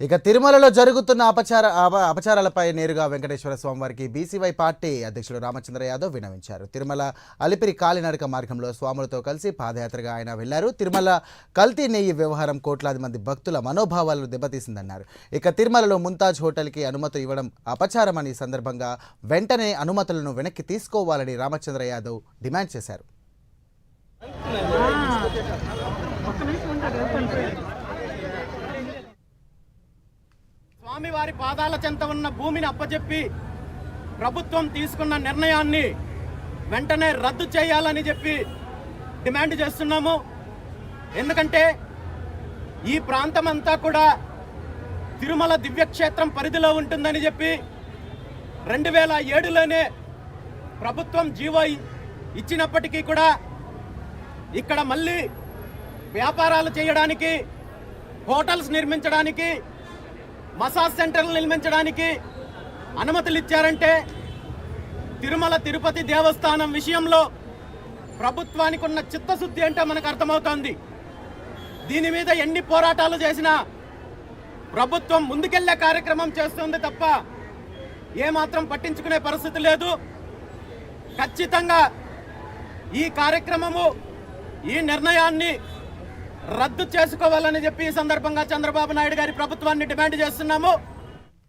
ఇక తిరుమలలో జరుగుతున్న అపచార అప- అపచారాలపై నేరుగా వెంకటేశ్వర స్వామివారికి బీసీవై పార్టీ అధ్యక్షుడు రామచంద్ర యాదవ్ వినవించారు. తిరుమల అలిపిరి కాలినడక మార్గంలో స్వాములతో కలిసి పాదయాత్రగా ఆయన వెళ్ళారు. తిరుమల కల్తీ నెయ్యి వ్యవహారం కోట్లాది మంది భక్తుల మనోభావాలను దెబ్బతీసిందన్నారు. ఇక తిరుమలలో ముంతాజ్ హోటల్కి అనుమతి ఇవ్వడం అపచారమని సందర్భంగా వెంటనే అనుమతులను వెనక్కి తీసుకోవాలని రామచంద్ర యాదవ్ డిమాండ్ చేశారు. స్వామివారి పాదాల చెంత ఉన్న భూమిని అప్పచెప్పి ప్రభుత్వం తీసుకున్న నిర్ణయాన్ని వెంటనే రద్దు చేయాలని చెప్పి డిమాండ్ చేస్తున్నాము. ఎందుకంటే ఈ ప్రాంతం అంతా కూడా తిరుమల దివ్యక్షేత్రం పరిధిలో ఉంటుందని చెప్పి రెండు వేల ఏడులోనే ప్రభుత్వం జీవో ఇచ్చినప్పటికీ కూడా ఇక్కడ మళ్ళీ వ్యాపారాలు చేయడానికి హోటల్స్ నిర్మించడానికి మసాజ్ సెంటర్లు నిర్మించడానికి అనుమతులు ఇచ్చారంటే తిరుమల తిరుపతి దేవస్థానం విషయంలో ప్రభుత్వానికి ఉన్న చిత్తశుద్ధి అంటే మనకు అర్థమవుతోంది. దీని మీద ఎన్ని పోరాటాలు చేసినా ప్రభుత్వం ముందుకెళ్ళే కార్యక్రమం చేస్తుంది తప్ప ఏమాత్రం పట్టించుకునే పరిస్థితి లేదు. ఖచ్చితంగా ఈ కార్యక్రమము ఈ నిర్ణయాన్ని రద్దు చేసుకోవాలని చెప్పి ఈ సందర్భంగా చంద్రబాబు నాయుడు గారి ప్రభుత్వాన్ని డిమాండ్ చేస్తున్నాము.